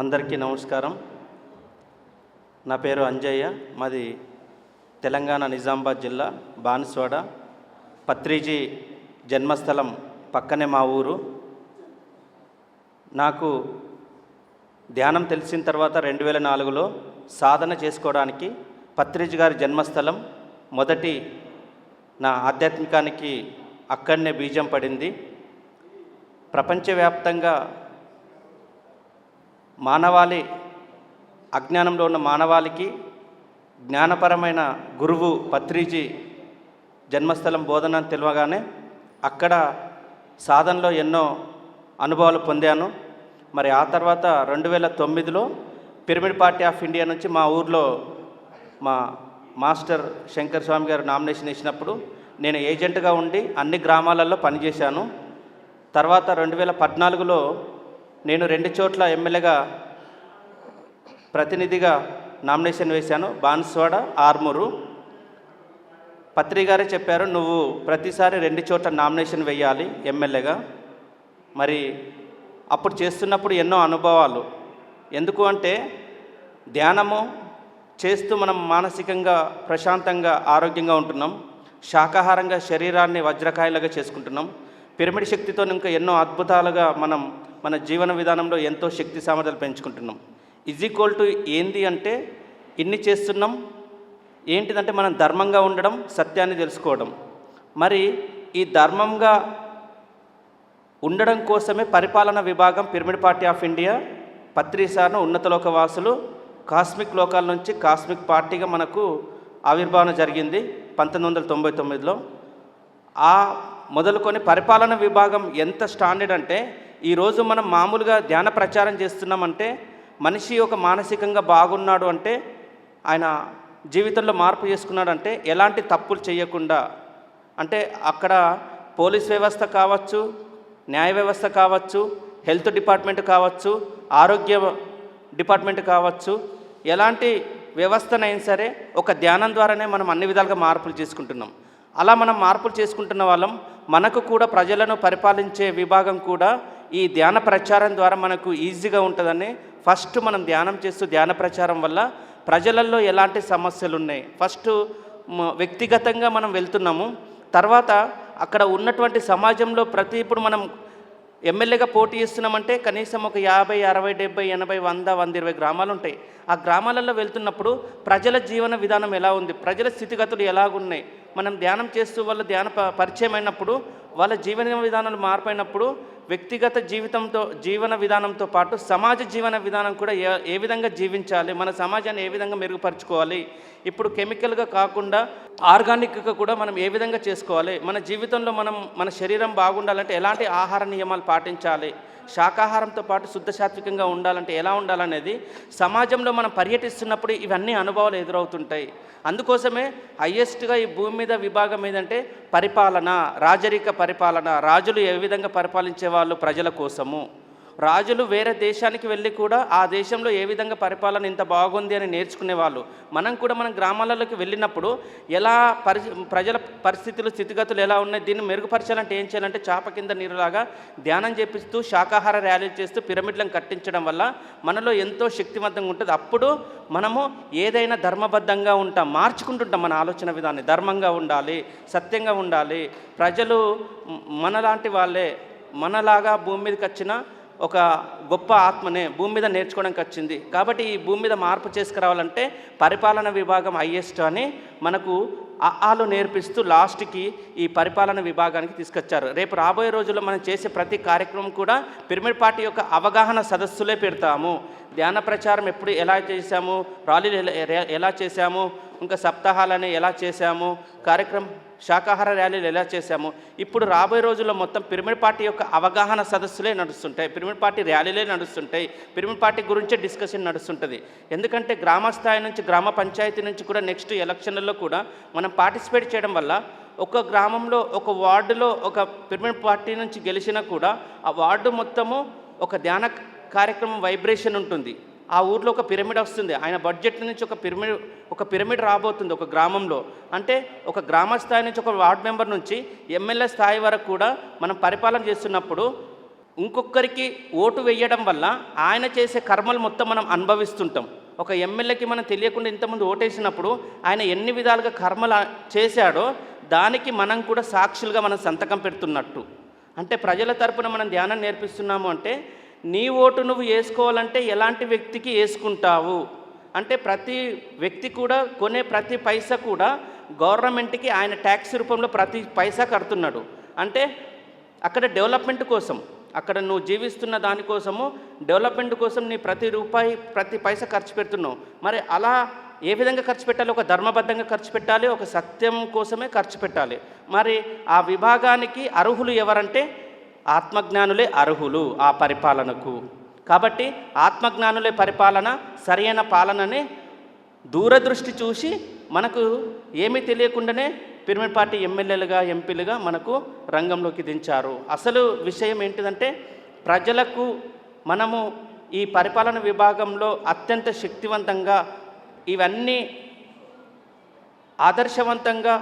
అందరికీ నమస్కారం. నా పేరు అంజయ్య మాది తెలంగాణ నిజామాబాద్ జిల్లా బాన్స్వాడ. పత్రిజీ జన్మస్థలం పక్కనే మా ఊరు. నాకు ధ్యానం తెలిసిన తర్వాత రెండు వేల నాలుగులో సాధన చేసుకోవడానికి పత్రిజీ గారి జన్మస్థలం మొదటి నా ఆధ్యాత్మికానికి అక్కడనే బీజం పడింది. ప్రపంచవ్యాప్తంగా మానవాళి అజ్ఞానంలో ఉన్న మానవాళికి జ్ఞానపరమైన గురువు పత్రిజీ జన్మస్థలం బోధన అని తెలియగానే అక్కడ సాధనలో ఎన్నో అనుభవాలు పొందాను. మరి ఆ తర్వాత రెండు వేల తొమ్మిదిలో పిరమిడ్ పార్టీ ఆఫ్ ఇండియా నుంచి మా ఊర్లో మా మాస్టర్ శంకర్ స్వామి గారు నామినేషన్ ఇచ్చినప్పుడు నేను ఏజెంట్గా ఉండి అన్ని గ్రామాలలో పనిచేశాను. తర్వాత రెండు వేల పద్నాలుగులో నేను రెండు చోట్ల ఎమ్మెల్యేగా ప్రతినిధిగా నామినేషన్ వేశాను. బాన్స్వాడ ఆర్మూరు. పత్రి గారే చెప్పారు నువ్వు ప్రతిసారి రెండు చోట్ల నామినేషన్ వేయాలి ఎమ్మెల్యేగా. మరి అప్పుడు చేస్తున్నప్పుడు ఎన్నో అనుభవాలు. ఎందుకు అంటే ధ్యానము చేస్తూ మనం మానసికంగా ప్రశాంతంగా ఆరోగ్యంగా ఉంటున్నాం. శాకాహారంగా శరీరాన్ని వజ్రకాయలుగా చేసుకుంటున్నాం. పిరమిడ్ శక్తితో ఇంకా ఎన్నో అద్భుతాలుగా మనం మన జీవన విధానంలో ఎంతో శక్తి సామర్థ్యాలు పెంచుకుంటున్నాం. ఈజ్ ఈక్వల్ టు ఏంది అంటే ఇన్ని చేస్తున్నాం ఏంటిదంటే మనం ధర్మంగా ఉండడం సత్యాన్ని తెలుసుకోవడం. మరి ఈ ధర్మంగా ఉండడం కోసమే పరిపాలన విభాగం పిరమిడ్ పార్టీ ఆఫ్ ఇండియా పత్రిసార్ను ఉన్నత లోక వాసులు కాస్మిక్ లోకాల నుంచి కాస్మిక్ పార్టీగా మనకు ఆవిర్భావన జరిగింది పంతొమ్మిది వందల తొంభై తొమ్మిదిలో. ఆ మొదలుకొని పరిపాలన విభాగం ఎంత స్టాండర్డ్ అంటే ఈరోజు మనం మామూలుగా ధ్యాన ప్రచారం చేస్తున్నామంటే మనిషి ఒక మానసికంగా బాగున్నాడు అంటే ఆయన జీవితంలో మార్పు చేసుకున్నాడంటే ఎలాంటి తప్పులు చేయకుండా అంటే అక్కడ పోలీస్ వ్యవస్థ కావచ్చు న్యాయ వ్యవస్థ కావచ్చు హెల్త్ డిపార్ట్మెంట్ కావచ్చు ఆరోగ్య డిపార్ట్మెంట్ కావచ్చు ఎలాంటి వ్యవస్థనైనా సరే ఒక ధ్యానం ద్వారానే మనం అన్ని విధాలుగా మార్పులు చేసుకుంటున్నాం. అలా మనం మార్పులు చేసుకుంటున్న వాళ్ళం మనకు కూడా ప్రజలను పరిపాలించే విభాగం కూడా ఈ ధ్యాన ప్రచారం ద్వారా మనకు ఈజీగా ఉంటుందని ఫస్ట్ మనం ధ్యానం చేస్తూ ధ్యాన ప్రచారం వల్ల ప్రజలలో ఎలాంటి సమస్యలు ఉన్నాయి ఫస్ట్ వ్యక్తిగతంగా మనం వెళ్తున్నాము. తర్వాత అక్కడ ఉన్నటువంటి సమాజంలో ప్రతి ఇప్పుడు మనం ఎమ్మెల్యేగా పోటీ చేస్తున్నామంటే కనీసం ఒక యాభై అరవై డెబ్బై ఎనభై వంద వంద ఇరవై గ్రామాలు ఉంటాయి. ఆ గ్రామాలలో వెళ్తున్నప్పుడు ప్రజల జీవన విధానం ఎలా ఉంది? ప్రజల స్థితిగతులు ఎలాగున్నాయి? మనం ధ్యానం చేస్తూ వాళ్ళ ధ్యాన ప- పరిచయం అయినప్పుడు వాళ్ళ జీవన విధానాలు మారిపోయినప్పుడు వ్యక్తిగత జీవితంతో జీవన విధానంతో పాటు సమాజ జీవన విధానం కూడా ఏ ఏ విధంగా జీవించాలి మన సమాజాన్ని ఏ విధంగా మెరుగుపరుచుకోవాలి ఇప్పుడు కెమికల్గా కాకుండా ఆర్గానిక్గా కూడా మనం ఏ విధంగా చేసుకోవాలి మన జీవితంలో మనం మన శరీరం బాగుండాలంటే ఎలాంటి ఆహార నియమాలు పాటించాలి శాకాహారంతో పాటు శుద్ధ సాత్వికంగా ఉండాలంటే ఎలా ఉండాలనేది సమాజంలో మనం పర్యటిస్తున్నప్పుడు ఇవన్నీ అనుభవాలు ఎదురవుతుంటాయి. అందుకోసమే హయ్యెస్ట్గా ఈ భూమి మీద విభాగం ఏదంటే పరిపాలన రాజరిక పరిపాలన రాజులు ఏ విధంగా పరిపాలించే వాళ్ళు ప్రజల కోసము. రాజులు వేరే దేశానికి వెళ్ళి కూడా ఆ దేశంలో ఏ విధంగా పరిపాలన ఇంత బాగుంది అని నేర్చుకునేవాళ్ళు మనం కూడా మన గ్రామాలలోకి వెళ్ళినప్పుడు ఎలా పరి ప్రజల పరిస్థితులు స్థితిగతులు ఎలా ఉన్నాయి దీన్ని మెరుగుపరచాలంటే ఏం చేయాలంటే చాప కింద నీరులాగా ధ్యానం చేపిస్తూ శాకాహార ర్యాలీ చేస్తూ పిరమిడ్లను కట్టించడం వల్ల మనలో ఎంతో శక్తివంతంగా ఉంటుంది. అప్పుడు మనము ఏదైనా ధర్మబద్ధంగా ఉంటాం మార్చుకుంటుంటాం మన ఆలోచన విధాన్ని. ధర్మంగా ఉండాలి సత్యంగా ఉండాలి. ప్రజలు మనలాంటి వాళ్ళే మనలాగా భూమి మీదకి వచ్చిన ఒక గొప్ప ఆత్మనే భూమి మీద నేర్చుకోవడానికి వచ్చింది. కాబట్టి ఈ భూమి మీద మార్పు చేసుకురావాలంటే పరిపాలన విభాగం హైయెస్ట్ అని మనకు ఆలు నేర్పిస్తూ లాస్ట్కి ఈ పరిపాలన విభాగానికి తీసుకొచ్చారు. రేపు రాబోయే రోజుల్లో మనం చేసే ప్రతి కార్యక్రమం కూడా పిరమిడ్ పార్టీ యొక్క అవగాహన సదస్సులే పెడతాము. ధ్యాన ప్రచారం ఎప్పుడు ఎలా చేశాము? ర్యాలీలు ఎలా- ఎలా చేశాము? ఇంకా సప్తాహాలని ఎలా చేశాము? కార్యక్రమం శాకాహార ర్యాలీలు ఎలా చేశాము? ఇప్పుడు రాబోయే రోజుల్లో మొత్తం పిరమిడ్ పార్టీ యొక్క అవగాహన సదస్సులే నడుస్తుంటాయి. పిరమిడ్ పార్టీ ర్యాలీలే నడుస్తుంటాయి. పిరమిడ్ పార్టీ గురించే డిస్కషన్ నడుస్తుంటుంది. ఎందుకంటే గ్రామ స్థాయి నుంచి గ్రామ పంచాయతీ నుంచి కూడా నెక్స్ట్ ఎలక్షన్లలో కూడా మనం పార్టిసిపేట్ చేయడం వల్ల ఒక గ్రామంలో ఒక వార్డులో ఒక పిరమిడ్ పార్టీ నుంచి గెలిచినా కూడా ఆ వార్డు మొత్తము ఒక ధ్యాన కార్యక్రమం వైబ్రేషన్ ఉంటుంది. ఆ ఊర్లో ఒక పిరమిడ్ వస్తుంది. ఆయన బడ్జెట్ నుంచి ఒక పిరమిడ్ ఒక పిరమిడ్ రాబోతుంది ఒక గ్రామంలో. అంటే ఒక గ్రామ స్థాయి నుంచి ఒక వార్డ్ మెంబర్ నుంచి ఎమ్మెల్యే స్థాయి వరకు కూడా మనం పరిపాలన చేస్తున్నప్పుడు ఇంకొకరికి ఓటు వేయడం వల్ల ఆయన చేసే కర్మలు మొత్తం మనం అనుభవిస్తుంటాం. ఒక ఎమ్మెల్యేకి మనం తెలియకుండా ఇంతకుముందు ఓటేసినప్పుడు ఆయన ఎన్ని విధాలుగా కర్మలు చేశాడో దానికి మనం కూడా సాక్షులుగా మనం సంతకం పెడుతున్నట్టు. అంటే ప్రజల తరపున మనం ధ్యానం నేర్పిస్తున్నాము అంటే నీ ఓటు నువ్వు వేసుకోవాలంటే ఎలాంటి వ్యక్తికి వేసుకుంటావు? అంటే ప్రతి వ్యక్తి కూడా కొనే ప్రతి పైసా కూడా గవర్నమెంట్కి ఆయన ట్యాక్స్ రూపంలో ప్రతి పైసా కడుతున్నాడు. అంటే అక్కడ డెవలప్మెంట్ కోసం అక్కడ నువ్వు జీవిస్తున్న దానికోసము డెవలప్మెంట్ కోసం నీ ప్రతి రూపాయి ప్రతి పైసా ఖర్చు పెడుతున్నావు. మరి అలా ఏ విధంగా ఖర్చు పెట్టాలి? ఒక ధర్మబద్ధంగా ఖర్చు పెట్టాలి? ఒక సత్యం కోసమే ఖర్చు పెట్టాలి. మరి ఆ విభాగానికి అర్హులు ఎవరంటే ఆత్మజ్ఞానులే అర్హులు ఆ పరిపాలనకు. కాబట్టి ఆత్మజ్ఞానులే పరిపాలన సరైన పాలననే దూరదృష్టి చూసి మనకు ఏమీ తెలియకుండానే పిరమిడ్ పార్టీ ఎమ్మెల్యేలుగా ఎంపీలుగా మనకు రంగంలోకి దించారు. అసలు విషయం ఏంటిదంటే ప్రజలకు మనము ఈ పరిపాలన విభాగంలో అత్యంత శక్తివంతంగా ఇవన్నీ ఆదర్శవంతంగా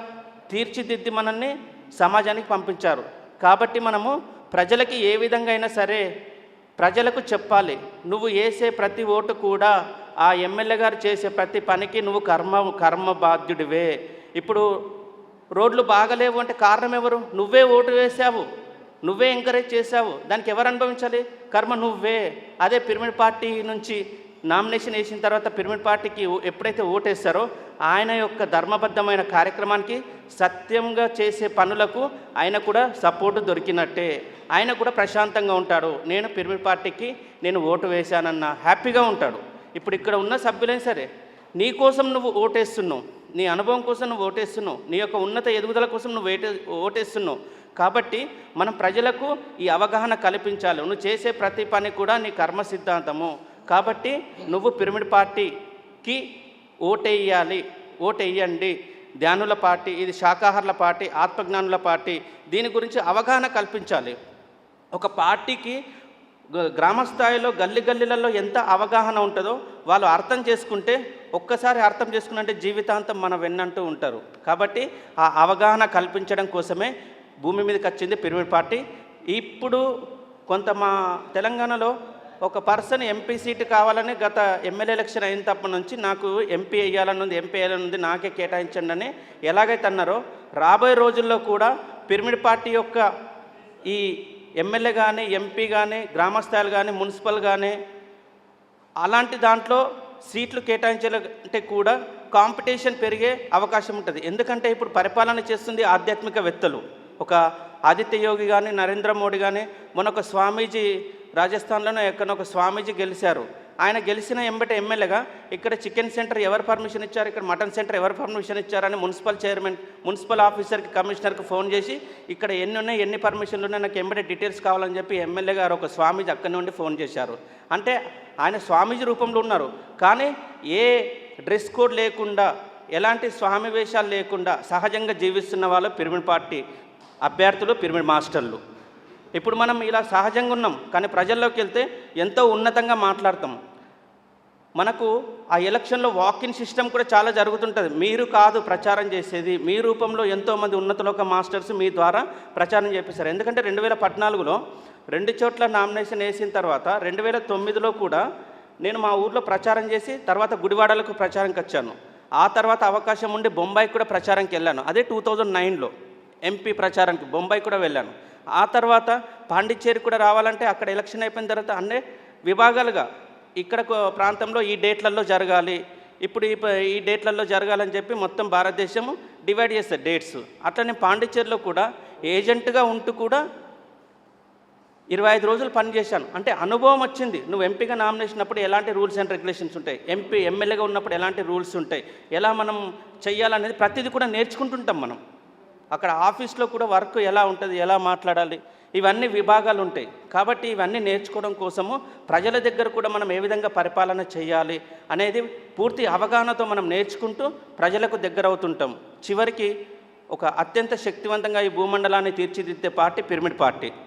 తీర్చిదిద్ది మనల్ని సమాజానికి పంపించారు. కాబట్టి మనము ప్రజలకి ఏ విధంగా అయినా సరే ప్రజలకు చెప్పాలి. నువ్వు వేసే ప్రతి ఓటు కూడా ఆ ఎమ్మెల్యే గారు చేసే ప్రతి పనికి నువ్వు కర్మ కర్మ బాధ్యుడివే. ఇప్పుడు రోడ్లు బాగలేవు అంటే కారణం ఎవరు? నువ్వే ఓటు వేసావు. నువ్వే ఎంకరేజ్ చేసావు. దానికి ఎవరు అనుభవించాలి? కర్మ నువ్వే. అదే పిరమిడ్ పార్టీ నుంచి నామినేషన్ వేసిన తర్వాత పిరమిడ్ పార్టీకి ఎప్పుడైతే ఓటేస్తారో ఆయన యొక్క ధర్మబద్ధమైన కార్యక్రమానికి సత్యంగా చేసే పనులకు ఆయన కూడా సపోర్టు దొరికినట్టే. ఆయన కూడా ప్రశాంతంగా ఉంటాడు. నేను పిరమిడ్ పార్టీకి నేను ఓటు వేశానన్న హ్యాపీగా ఉంటాడు. ఇప్పుడు ఇక్కడ ఉన్న సభ్యులైనా సరే నీ కోసం నువ్వు ఓటేస్తున్నావు నీ అనుభవం కోసం నువ్వు ఓటేస్తున్నావు నీ యొక్క ఉన్నత ఎదుగుదల కోసం నువ్వు ఓటే ఓటేస్తున్నావు. కాబట్టి మనం ప్రజలకు ఈ అవగాహన కల్పించాలి. నువ్వు చేసే ప్రతి పని కూడా నీ కర్మ సిద్ధాంతము. కాబట్టి నువ్వు పిరమిడ్ పార్టీకి ఓటేయాలి ఓటేయండి ధ్యానుల పార్టీ ఇది శాకాహారుల పార్టీ ఆత్మజ్ఞానుల పార్టీ. దీని గురించి అవగాహన కల్పించాలి. ఒక పార్టీకి గ్రామ స్థాయిలో గల్లి గల్లీలలో ఎంత అవగాహన ఉంటుందో వాళ్ళు అర్థం చేసుకుంటే ఒక్కసారి అర్థం చేసుకున్నంటే జీవితాంతం మనం వెన్నంటూ ఉంటారు. కాబట్టి ఆ అవగాహన కల్పించడం కోసమే భూమి మీదకి వచ్చింది పిరమిడ్ పార్టీ. ఇప్పుడు కొంత మా తెలంగాణలో ఒక పర్సన్ ఎంపీ సీటు కావాలని గత ఎమ్మెల్యే ఎలక్షన్ అయిన తప్పటి నుంచి నాకు ఎంపీ వేయాలని ఉంది ఎంపీ వేయాలని ఉంది నాకే కేటాయించండి అని ఎలాగైతే అన్నారో రాబోయే రోజుల్లో కూడా పిరమిడ్ పార్టీ యొక్క ఈ ఎమ్మెల్యే కానీ ఎంపీ కానీ గ్రామస్థాయిలు కానీ మున్సిపల్ కానీ అలాంటి దాంట్లో సీట్లు కేటాయించాలంటే కూడా కాంపిటీషన్ పెరిగే అవకాశం ఉంటుంది. ఎందుకంటే ఇప్పుడు పరిపాలన చేస్తుంది ఆధ్యాత్మికవేత్తలు. ఒక ఆదిత్య యోగి కానీ నరేంద్ర మోడీ కానీ మన ఒక స్వామీజీ రాజస్థాన్లోనే ఎక్కడ ఒక స్వామీజీ గెలిచారు. ఆయన గెలిచిన ఎంబటి ఎమ్మెల్యేగా ఇక్కడ చికెన్ సెంటర్ ఎవరు పర్మిషన్ ఇచ్చారు? ఇక్కడ మటన్ సెంటర్ ఎవరు పర్మిషన్ ఇచ్చారని మున్సిపల్ చైర్మన్ మున్సిపల్ ఆఫీసర్కి కమిషనర్కి ఫోన్ చేసి ఇక్కడ ఎన్ని ఉన్నాయి ఎన్ని పర్మిషన్లు ఉన్నాయి నాకు ఎంబటి డీటెయిల్స్ కావాలని చెప్పి ఎమ్మెల్యే గారు ఒక స్వామీజీ అక్కడి నుండి ఫోన్ చేశారు. అంటే ఆయన స్వామీజీ రూపంలో ఉన్నారు. కానీ ఏ డ్రెస్ కోడ్ లేకుండా ఎలాంటి స్వామి వేషాలు లేకుండా సహజంగా జీవిస్తున్న వాళ్ళు పిరమిడ్ పార్టీ అభ్యర్థులు పిరమిడ్ మాస్టర్లు. ఇప్పుడు మనం ఇలా సహజంగా ఉన్నాం కానీ ప్రజల్లోకి వెళ్తే ఎంతో ఉన్నతంగా మాట్లాడతాం. మనకు ఆ ఎలక్షన్లో వాకిన్ సిస్టమ్ కూడా చాలా జరుగుతుంటుంది. మీరు కాదు ప్రచారం చేసేది. మీ రూపంలో ఎంతోమంది ఉన్నతలోక మాస్టర్స్ మీ ద్వారా ప్రచారం చేపిస్తారు. ఎందుకంటే రెండు వేల పద్నాలుగులో రెండు చోట్ల నామినేషన్ వేసిన తర్వాత రెండు వేల తొమ్మిదిలో కూడా నేను మా ఊర్లో ప్రచారం చేసి తర్వాత గుడివాడలకు ప్రచారంకి వచ్చాను. ఆ తర్వాత అవకాశం ఉండి బొంబాయికి కూడా ప్రచారంకి వెళ్ళాను. అదే టూ థౌజండ్ నైన్లో ఎంపీ ప్రచారానికి బొంబాయి కూడా వెళ్ళాను. ఆ తర్వాత పాండిచ్చేరి కూడా రావాలంటే అక్కడ ఎలక్షన్ అయిపోయిన తర్వాత అన్ని విభాగాలుగా ఇక్కడ ప్రాంతంలో ఈ డేట్లలో జరగాలి. ఇప్పుడు ఈ ఈ డేట్లలో జరగాలని చెప్పి మొత్తం భారతదేశం డివైడ్ చేస్తారు డేట్స్ అట్లనే పాండిచ్చేరిలో కూడా ఏజెంట్గా ఉంటూ కూడా ఇరవై ఐదు రోజులు పనిచేశాను అంటే అనుభవం వచ్చింది. నువ్వు ఎంపీగా నామినేషన్ అప్పుడు ఎలాంటి రూల్స్ అండ్ రెగ్యులేషన్స్ ఉంటాయి? ఎంపీ ఎమ్మెల్యేగా ఉన్నప్పుడు ఎలాంటి రూల్స్ ఉంటాయి? ఎలా మనం చెయ్యాలనేది ప్రతిదీ కూడా నేర్చుకుంటుంటాం మనం. అక్కడ ఆఫీస్లో కూడా వర్క్ ఎలా ఉంటుంది ఎలా మాట్లాడాలి ఇవన్నీ విభాగాలు ఉంటాయి. కాబట్టి ఇవన్నీ నేర్చుకోవడం కోసము ప్రజల దగ్గర కూడా మనం ఏ విధంగా పరిపాలన చేయాలి అనేది పూర్తి అవగాహనతో మనం నేర్చుకుంటూ ప్రజలకు దగ్గర అవుతుంటాం. చివరికి ఒక అత్యంత శక్తివంతంగా ఈ భూమండలాన్ని తీర్చిదిద్దే పార్టీ పిరమిడ్ పార్టీ.